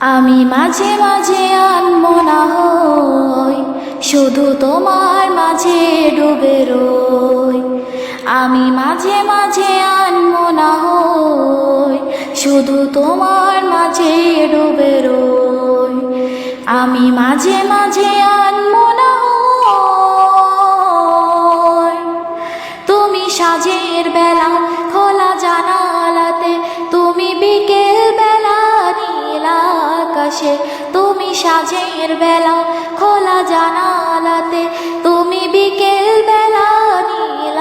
আমি মাঝে মাঝে আনমনা হই, শুধু তোমার মাঝে ডুবে রই। আমি মাঝে মাঝে আনমনা হই, শুধু তোমার মাঝে ডুবে রই। আমি মাঝে মাঝে আনমনা হই, তুমি সাজের বেলা সাজের বেলা খোলা জানালাতে, তুমি বিকেল বেলা নীল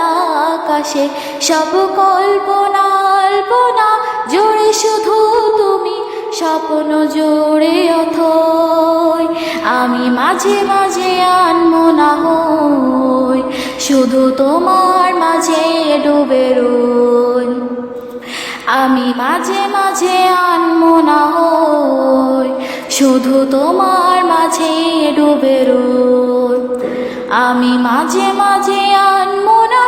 আকাশে। সব কল্পনা অল্পনা জুড়ে শুধু তুমি, স্বপ্ন জুড়ে অথই। আমি মাঝে মাঝে আনমো না হই, শুধু তোমার মাঝে ডুবে রই। আমি মাঝে মাঝে আনমো শুধু তোমার মাঝে ডুবে আমি মাঝে মাঝে আনমো না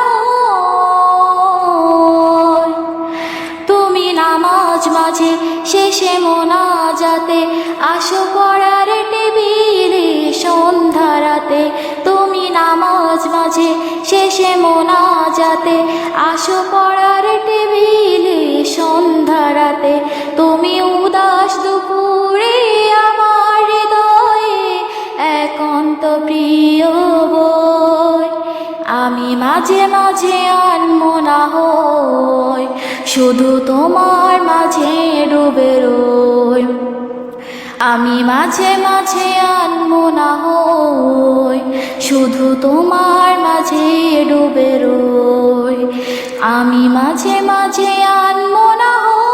তুমি নামাজ মাঝে শেষে মোনা যাতে আসো পড়ার টেবিলে সন্ধ্যারাতে তুমি নামাজ মাঝে শেষে মোনা যাতে আসো পড়ার আমি মাঝে মাঝে আনমো না হই, শুধু তোমার মাঝে ডুবে রই। আমি মাঝে মাঝে আনমো না হই, শুধু তোমার মাঝে ডুবে রই। আমি মাঝে মাঝে আনমো না হই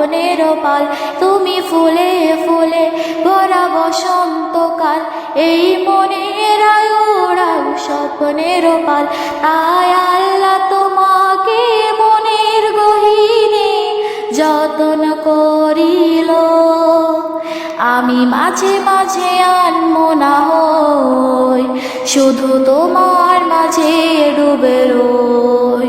স্বপ্নের পাল, তুমি ফুলে ফুলে ভরা বসন্তকাল। এই মনের আয়োড়াই স্বপ্নের পাল, তাই আল্লাহ তোমাকে মনের গহীনে যতন করিল। আমি মাঝে মাঝে আনমো না হই, শুধু তোমার মাঝে ডুবে রই।